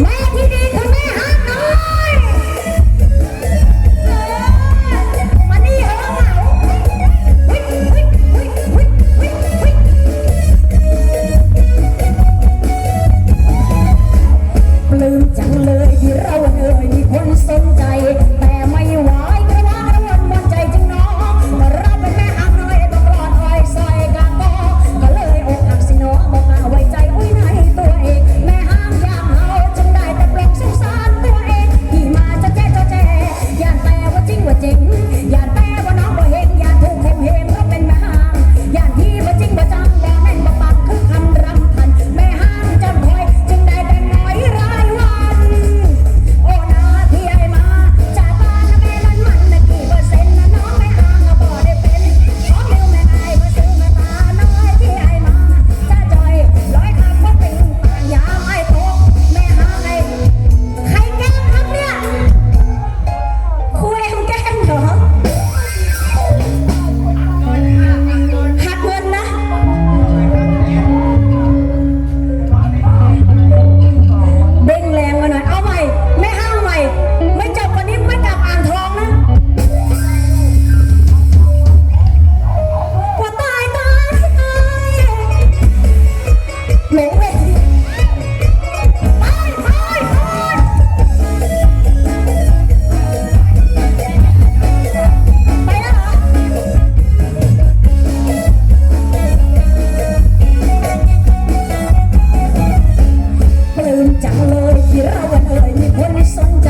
แม่ที่ดีคืแม่ฮักน้อยมานี่เออเหงาปลื้มจังเลยที่เราเหนื่อยมีคนสนใจ แต่ไม่ว่า สนใจ